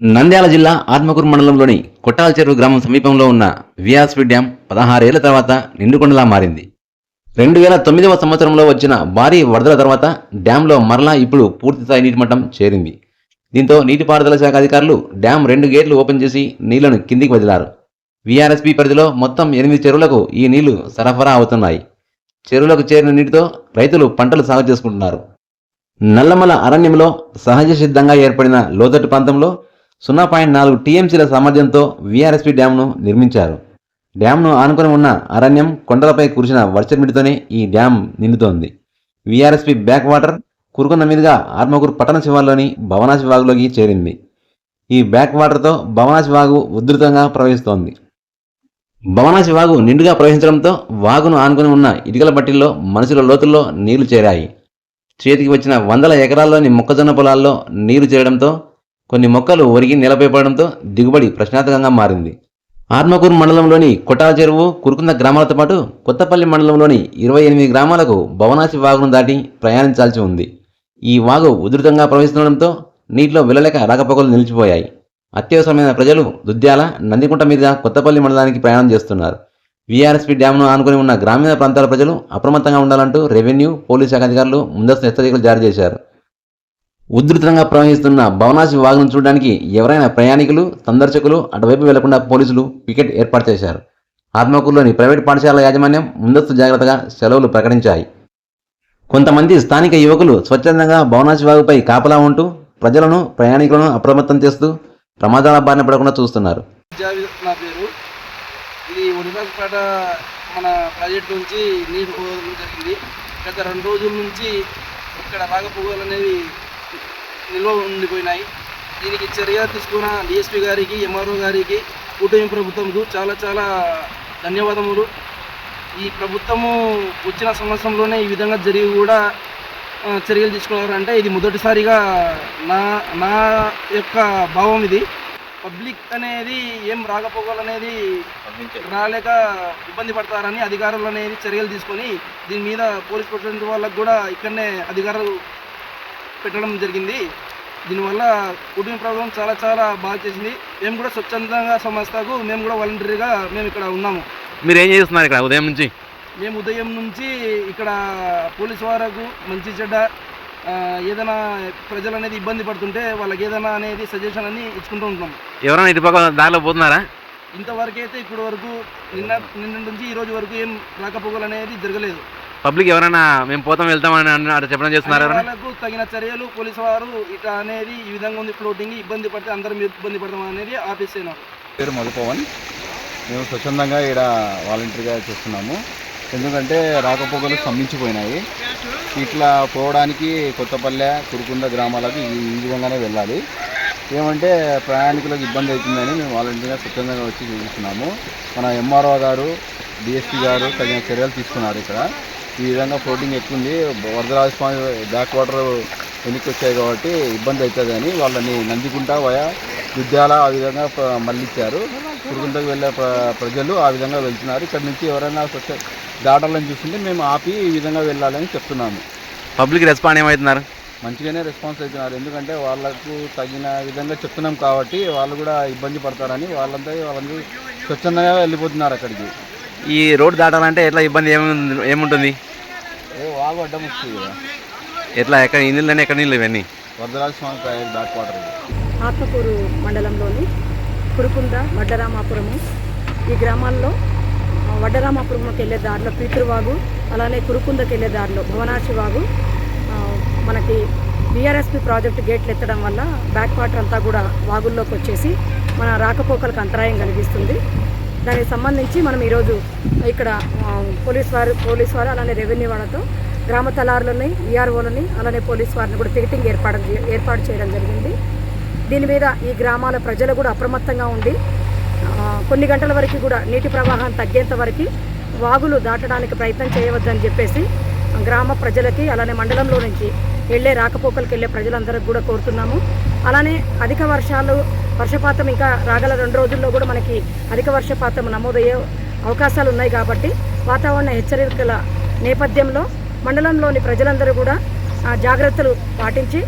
నంద్యాల జిల్లా ఆత్మకూరు మండలంలోని కొట్టాల చెరువు గ్రామం సమీపంలో ఉన్న విఆర్స్పీ డ్యాం పదహారేళ్ళ తర్వాత నిండుకొండలా మారింది. రెండు వేల తొమ్మిదవ సంవత్సరంలో వచ్చిన భారీ వరదల తర్వాత డ్యాంలో మరలా ఇప్పుడు పూర్తిస్థాయి నీటి మట్టం చేరింది. దీంతో నీటిపారుదల శాఖ అధికారులు డ్యాం రెండు గేట్లు ఓపెన్ చేసి నీళ్ళను కిందికి వదిలారు. విఆర్ఎస్పీ పరిధిలో మొత్తం ఎనిమిది చెరువులకు ఈ నీళ్ళు సరఫరా అవుతున్నాయి. చెరువులకు చేరిన నీటితో రైతులు పంటలు సాగు చేసుకుంటున్నారు. నల్లమల అరణ్యంలో సహజ సిద్ధంగా ఏర్పడిన లోతట్టు ప్రాంతంలో సున్నా పాయింట్ నాలుగు టీఎంసీల సామర్థ్యంతో వీఆర్ఎస్పీ డ్యాంను నిర్మించారు. డ్యాంను ఆనుకొని ఉన్న అరణ్యం కొండలపై కురిసిన వర్షమిడితోనే ఈ డ్యాం నిండుతోంది. వీఆర్ఎస్పీ బ్యాక్ వాటర్ కురుకున్న మీదుగా ఆత్మకూరు పట్టణ శివార్లోని భవనాశి వాగులోకి చేరింది. ఈ బ్యాక్ వాటర్తో భవనాశి వాగు ఉధృతంగా ప్రవహిస్తోంది. భవనాశి వాగు నిండుగా ప్రవహించడంతో వాగును ఆనుకొని ఉన్న ఇటుకల బట్టిల్లో మనుషుల లోతుల్లో నీళ్ళు చేరాయి. చేతికి వచ్చిన వందల ఎకరాల్లోని మొక్కజొన్న పొలాల్లో నీరు చేరడంతో కొన్ని మొక్కలు ఒరిగి నిలపై పడడంతో దిగుబడి ప్రశ్నార్థకంగా మారింది. ఆత్మకూరు మండలంలోని కొట్టాల చెరువు కురుకుంద గ్రామాలతో పాటు కొత్తపల్లి మండలంలోని ఇరవై ఎనిమిది గ్రామాలకు భవనాసి వాగును దాటి ప్రయాణించాల్సి ఉంది. ఈ వాగు ఉధృతంగా ప్రవహిస్తుండడంతో నీటిలో వెళ్ళలేక రాకపోకలు నిలిచిపోయాయి. అత్యవసరమైన ప్రజలు దుద్యాల నందికుంట మీద కొత్తపల్లి మండలానికి ప్రయాణం చేస్తున్నారు. వీఆర్ఎస్పీ డ్యాంను ఆనుకుని ఉన్న గ్రామీణ ప్రాంతాల ప్రజలు అప్రమత్తంగా ఉండాలంటూ రెవెన్యూ పోలీస్ శాఖ అధికారులు ముందస్తు హెచ్చరికలు జారీ చేశారు. ఉధృతంగా ప్రవహిస్తున్న భవనాశి వాగును చూడడానికి ఎవరైనా ప్రయాణికులు సందర్శకులు అటువైపు వెళ్ళకుండా పోలీసులు పికెట్ ఏర్పాటు చేశారు. ఆత్మకూరులోని ప్రైవేట్ పాఠశాల యాజమాన్యం ముందస్తు జాగ్రత్తగా సెలవులు ప్రకటించాయి. కొంతమంది స్థానిక యువకులు స్వచ్ఛందంగా భవనాశి వాగుపై కాపలా ఉంటూ ప్రజలను ప్రయాణికులను అప్రమత్తం చేస్తూ ప్రమాదాల బారిన పడకుండా చూస్తున్నారు. నా పేరు. ఇది మన ప్రాజెక్ట్ నుంచి నీరు పోవడం జరిగింది. గత రెండు రోజుల నుంచి ఇక్కడ రాకపోకలు నిల్వ ఉండిపోయినాయి. దీనికి చర్య తీసుకున్న డిఎస్పీ గారికి ఎంఆర్ఓ గారికి కూటమి ప్రభుత్వంకు చాలా చాలా ధన్యవాదములు. ఈ ప్రభుత్వము వచ్చిన సంవత్సరంలోనే ఈ విధంగా జరిగి కూడా చర్యలు తీసుకున్నారంటే ఇది మొదటిసారిగా నా నా యొక్క భావం ఇది. పబ్లిక్ అనేది ఏం రాకపోకలనేది రాలేక ఇబ్బంది పడతారని అధికారులు అనేది చర్యలు తీసుకొని దీని మీద పోలీస్ ప్రొటెక్షన్ వాళ్ళకు కూడా ఇక్కడనే అధికారులు పెట్టడం జరిగింది. దీనివల్ల కుటుంబ ప్రభుత్వం చాలా చాలా బాగా చేసింది. మేము కూడా స్వచ్ఛందంగా సంస్థకు మేము కూడా వాలంటరీగా మేము ఇక్కడ ఉన్నాము. మీరు ఏం చేస్తున్నారు ఇక్కడ ఉదయం నుంచి? మేము ఉదయం నుంచి ఇక్కడ పోలీస్ వారకు మంచి చెడ్డ ఏదైనా ప్రజలు అనేది ఇబ్బంది పడుతుంటే వాళ్ళకి ఏదైనా అనేది సజెషన్ అని ఇచ్చుకుంటూ ఉంటాం ఎవరైనా ఇటుపక్క దారిలో పోతున్నారా? ఇంతవరకు అయితే ఇప్పటి వరకు నిన్న నిన్న నుంచి ఈ రోజు వరకు ఏం రాకపోకలు అనేది జరగలేదు. పబ్లిక్ ఎవరైనా మేము పోతాం వెళ్తామని అన్నారు చెప్పడం చేస్తున్నారు ఎవరైనా? వాళ్ళకు తగిన చర్యలు పోలీసు వారు ఇట్లా అనేది ఈ విధంగా ఉంది ఫ్లోటింగ్ ఇబ్బంది పడితే అందరం ఇబ్బంది పడతాం అనేది ఆపేసేనారు పేరు మధుపవన్. మేము స్వచ్ఛందంగా ఇక్కడ వాలంటరీగా చేస్తున్నాము. ఎందుకంటే రాకపోకలు స్తంభించిపోయినాయి. ఇట్లా పోవడానికి కొత్తపల్లె కురుకుంద గ్రామాలకు ఈ ఈ విధంగానే వెళ్ళాలి. ఏమంటే ప్రయాణికులకు ఇబ్బంది అవుతుందని మేము వాలంటరీగా స్వచ్ఛందంగా వచ్చి చూపిస్తున్నాము మన ఎంఆర్ఓ గారు డిఎస్పీ గారు తగిన చర్యలు తీసుకున్నారు ఇక్కడ. ఈ విధంగా ఫ్లోటింగ్ ఎక్కువ ఉంది వరదరాజస్వామి బ్యాక్ వాటర్ వెనక్కి వచ్చాయి కాబట్టి ఇబ్బంది అవుతుంది అని వాళ్ళని నందికుంట వయా విద్యాల ఆ విధంగా మళ్ళించారు కురుకుంటకు వెళ్ళే ప్ర- ప్రజలు ఆ విధంగా వెళ్తున్నారు. ఇక్కడ నుంచి ఎవరైనా స్వచ్ఛ దాటాలని చూస్తుంటే మేము ఆపి ఈ విధంగా వెళ్ళాలని చెప్తున్నాము. పబ్లిక్ రెస్పాండ్ ఏమవుతున్నారు మంచిగానే రెస్పాన్స్ అవుతున్నారు ఎందుకంటే వాళ్ళకు తగిన విధంగా చెప్తున్నాం కాబట్టి వాళ్ళు కూడా ఇబ్బంది పడతారని వాళ్ళంతా వాళ్ళందరూ స్వచ్ఛందంగా వెళ్ళిపోతున్నారు అక్కడికి. ఈ రోడ్ దాటాలంటే ఎట్లా ఇబ్బంది ఏమి ఏముంటుంది? ఎట్లా ఎక్కడ ఈ నీళ్ళు ఎక్కడ నీళ్ళు ఇవన్నీ? ఆత్మకూరు మండలంలోని కురుకుంద వడ్డరామాపురము. ఈ గ్రామాల్లో వడ్డరామాపురంకి వెళ్ళే దారిలో పీతురువాగు అలానే కురుకుందకి వెళ్ళే దారిలో భువనాశి వాగు మనకి బీఆర్ఎస్పి ప్రాజెక్టు గేట్లు ఎత్తడం వల్ల బ్యాక్ వాటర్ అంతా కూడా వాగుల్లోకి వచ్చేసి మన రాకపోకలకు అంతరాయం కలిగిస్తుంది. దానికి సంబంధించి మనం ఈరోజు ఇక్కడ పోలీస్ వారు పోలీస్ వారు అలానే రెవెన్యూ వాళ్ళతో గ్రామ తలారులని ఈఆర్ఓలని అలానే పోలీస్ వారిని కూడా టికెటింగ్ ఏర్పాటు ఏర్పాటు చేయడం జరిగింది. దీని మీద ఈ గ్రామాల ప్రజలు కూడా అప్రమత్తంగా ఉండి కొన్ని గంటల వరకు కూడా నీటి ప్రవాహం తగ్గేంత వరకు వాగులు దాటడానికి ప్రయత్నం చేయవద్దని చెప్పేసి గ్రామ ప్రజలకి అలానే మండలంలో నుంచి వెళ్ళే రాకపోకలకు వెళ్ళే ప్రజలందరికీ కూడా కోరుతున్నాము. అలానే అధిక వర్షాలు వర్షపాతం ఇంకా రాగల రెండు రోజుల్లో కూడా మనకి అధిక వర్షపాతం నమోదయ్యే అవకాశాలు ఉన్నాయి కాబట్టి వాతావరణ హెచ్చరికల నేపథ్యంలో మండలంలోని ప్రజలందరూ కూడా జాగ్రత్తలు పాటించి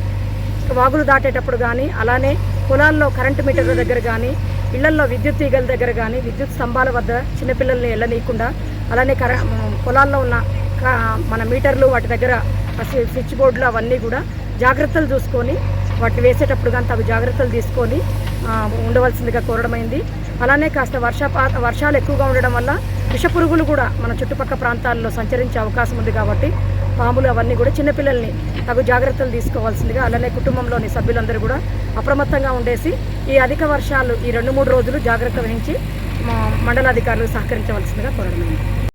వాగులు దాటేటప్పుడు కానీ అలానే పొలాల్లో కరెంటు మీటర్ల దగ్గర కానీ ఇళ్ళల్లో విద్యుత్ తీగల దగ్గర కానీ విద్యుత్ స్తంభాల వద్ద చిన్నపిల్లల్ని వెళ్ళనీయకుండా అలానే కర పొలాల్లో ఉన్న మన మీటర్లు వాటి దగ్గర స్విచ్ బోర్డులు అవన్నీ కూడా జాగ్రత్తలు చూసుకొని వాటిని వేసేటప్పుడు కానీ తగు జాగ్రత్తలు తీసుకొని ఉండవలసిందిగా కోరడమైంది అలానే కాస్త వర్షపాత వర్షాలు ఎక్కువగా ఉండడం వల్ల విష పురుగులు కూడా మన చుట్టుపక్కల ప్రాంతాల్లో సంచరించే అవకాశం ఉంది కాబట్టి పాములు అవన్నీ కూడా చిన్నపిల్లల్ని తగు జాగ్రత్తలు తీసుకోవాల్సిందిగా అలానే కుటుంబంలోని సభ్యులందరూ కూడా అప్రమత్తంగా ఉండేసి ఈ అధిక వర్షాలు ఈ రెండు మూడు రోజులు జాగ్రత్త వహించి మండలాధికారులు సహకరించవలసిందిగా కోరడమైంది